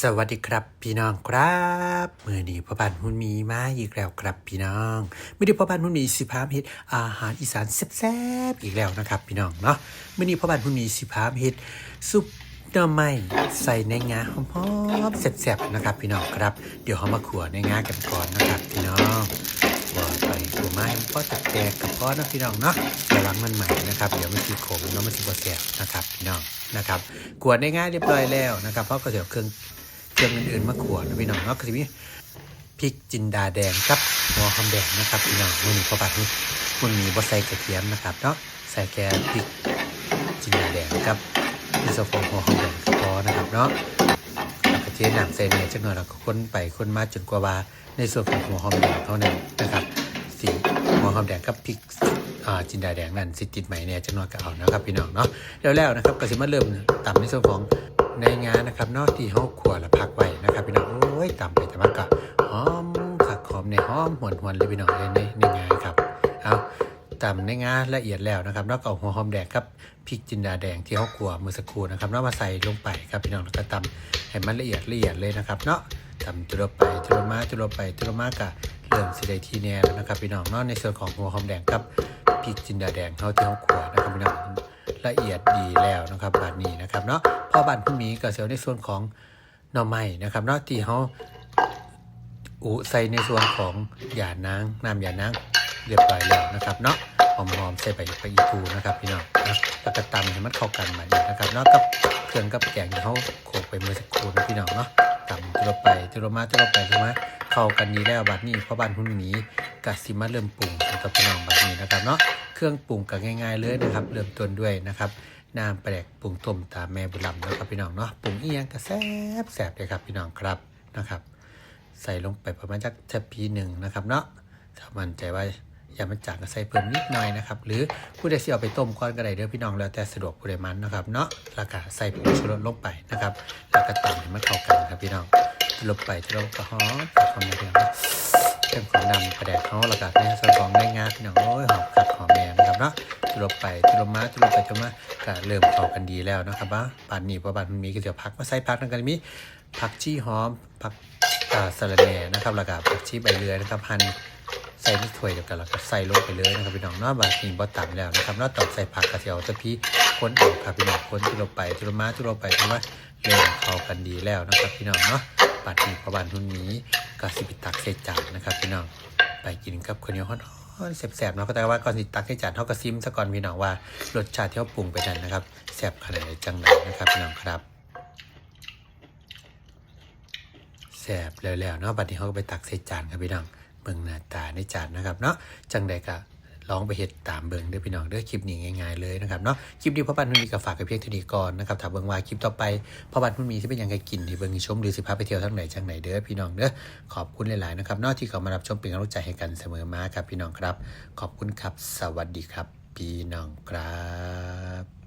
สวัสดีครับพี่น้องครับเมื่อนี้พ่อบ้านหุ่นมีมาอีกแล้วครับพี่น้องเมื่อนี้พ่อบ้านหุ่นมีสิพามเฮ็ดอาหารอีสานแซ่บๆอีกแล้วนะครับ พี่น้องเนาะเมื่อนี้พ่อบ้านหุ่นมีสิพามเฮ็ดซุปหน่อไม้ใส่ในงาหอมๆแซ่บๆนะครับ พี่น้องครับ เดี๋ยวเรามาขัวในงากันก่อนนะครับ พี่น้อง ว่าไปขัวไม้ก็ตักแตกกับก้อนนะพี่น้องเนาะระวังมันใหม่นะครับ เดี๋ยวมันสิขมแล้วมันสิบ่แซ่บนะครับพี่น้องนะครับกวดในงาเรียบร้อยแล้วนะครับ เพราะก็เดี๋ยวเครื่องเครื่องอื่นๆมาขวดนะพี่น้องเนาะก็จะมีพริกจินดาแดงกับหัวหอมแดงนะครับพี่น้องมันมีข้าวผัดนี่มันมีบะใส่กระเทียมนะครับเนาะใส่แค่พริกจินดาแดงกับมิโซะฟองหัวหอมแดงก็พอนะครับเนาะแล้วก็เทน้ำใส่เนยจักหน่อยแล้วก็คนไปคนมาจนกว่าว่าในส่วนของหัวหอมแดงเท่านั้นนะครับ สีหัวหอมแดงกับพริกอ่าจินดาแดงนั่นสิติดไหม่เนี่ยจักหน่อยก็เอานะครับพี่น้องเนาะแล้วแล้วนะครับก็สิมาเริ่มตำในส่วนของในงานนะครับนอกที่ห้องครัวและพักไว้นะครับพี่น้องโอ้ยต่ำไปแต่ว่าก็หอมขักหอมในหอมหวนหวนเลยพี่น้องเลยในในงานครับเอาต่ำในงานละเอียดแล้วนะครับนอกจากหัวหอมแดงกับพริกจินดาแดงที่ห้องครัวมือสักครู่นะครับนอกมาใส่ลงไปครับพี่น้องแล้วก็ตำให้มันละเอียดละเอียดเลยนะครับเนาะตำจุลไปจุลมาจุลไปจุลมากะ เริ่มสิได้ทีแน่แล้วนะครับพี่น้องเนาะในส่วนของหัวหอมแดงกับพริกจินดาแดงเขาที่ห้องครัวนะครับพี่น้องละเอียดดีแล้วนะครับบาดนี้นะครับเนาะพอบานพุ่มีก็เสียวในส่วนของหน่อไม้นะครับเนาะที่เขาอุใส่ในส่วนของหยาน้ำน้ำหยาน้ำเรียบร้อยแล้วนะครับเนาะหอมๆใส่ใบไปอีตูนะครับพี่น้องนะแล้วก็ตำให้มันเข้ากันแบบนี้นะครับเนาะกับเครื่องกับแกงที่เขาโขกไปเมื่อสักครู่นะพี่น้องเนาะ ตำตัวไปตัวมาตัวไปใช่ไหมเข้ากันดีแล้วบัดนี้พอบานพุ่มีกสิมาเริ่มปรุงนะครับพี่น้องบัดนี้นะครับเนาะเครื่องปรุงก็ง่ายๆเลยนะครับ เริ่มต้นด้วยนะครับน้ำแปลกปรุงต้มตามแม่บุญลำนะครับพี่น้องเนาะปรุงเอียงก็แซบแซบเลยครับพี่น้องครับนะครับ ใส่ลงไปประมาณจักชะพีหนึ่งนะครับเนาะถ้ามั่นใจว่าอย่ามันจางก็ใส่เพิ่มนิดหน่อยนะครับ หรือผู้ใดที่เอาไปต้มก่อนก็ได้เด้อพี่น้องแล้วแต่สะดวกผู้ใดมันนะครับเนาะแล้วก็ใส่ผงชูรสลงไปนะครับแล้วก็ตำให้มันเข้ากันครับพี่น้อง ลงไปที่เราก็หอมหอมเดียวนะเต็มของดำกระแดกเขาแล้วก็ในส่วนของในงาพี่น้องโอ้ยหอมกัดหอมแม่นะครับเนาะจุลบไปจุลมาจุลไปจุลมาก็เริ่มเข้ากันดีแล้วนะครับว่าปานนี้เพราะบานมันมีก็จะพักมาใส่พักนั่นกันมีผักชีหอมผักอ่าสะระแหน่นะครับแล้วก็ผักชีใบเลื่อนะครับหั่นใส่ในถ้วยเดียวกันแล้วก็ใส่ลงไปเลยนะครับพี่น้องเนาะบางทีบ่ต่ำแล้วนะครับเนาะตอกใส่ผักกระเทียมตะพีคนออกครับพี่น้องคนจุลไปจุลมาจุลไปจุลมาเริ่มเข้ากันดีแล้วนะครับพี่น้องเนาะ ปานนี้เพราะบานทุนนี้ก็สิบตักใส่จานนะครับพี่น้องไปกินกับคนเหนียวฮอนๆแสบๆเนาะก็แต่ว่าก่อนสิตักใส่จานเท่ากับซิมซะก่อนพี่น้องว่ารสชาติที่เขาปรุงไปนั้นนะครับแสบขนาดไหนจังไหนนะครับพี่น้องครับแสบแล้วๆเนาะบัดนี้เขาก็ไปตักใส่จานครับพี่น้องเบิ่งหน้าตาในจานนะครับเนาะจังใดก็ ลองไปเห็ดตามเบิงเด้อพี่น้องเด้อคลิปนี้ง่ายๆเลยนะครับเนาะคลิปนี้พ่อบ้านมันมีกับฝากกับเพียงเท่านี้ก่อนนะครับถามเบิงว่าคลิปต่อไปพ่อบ้านมันมีที่เป็นยังไงกินที่เบิงชมหรือสิพาไปเที่ยวทั้งไหนจังไหนเด้อพี่น้องเด้อขอบคุณหลายๆนะครับเนอกที่เขามารับชมเป็นกำลังใจให้กันเสมอมาครับพี่น้องครับ ขอบคุณครับ สวัสดีครับ พี่น้องครับ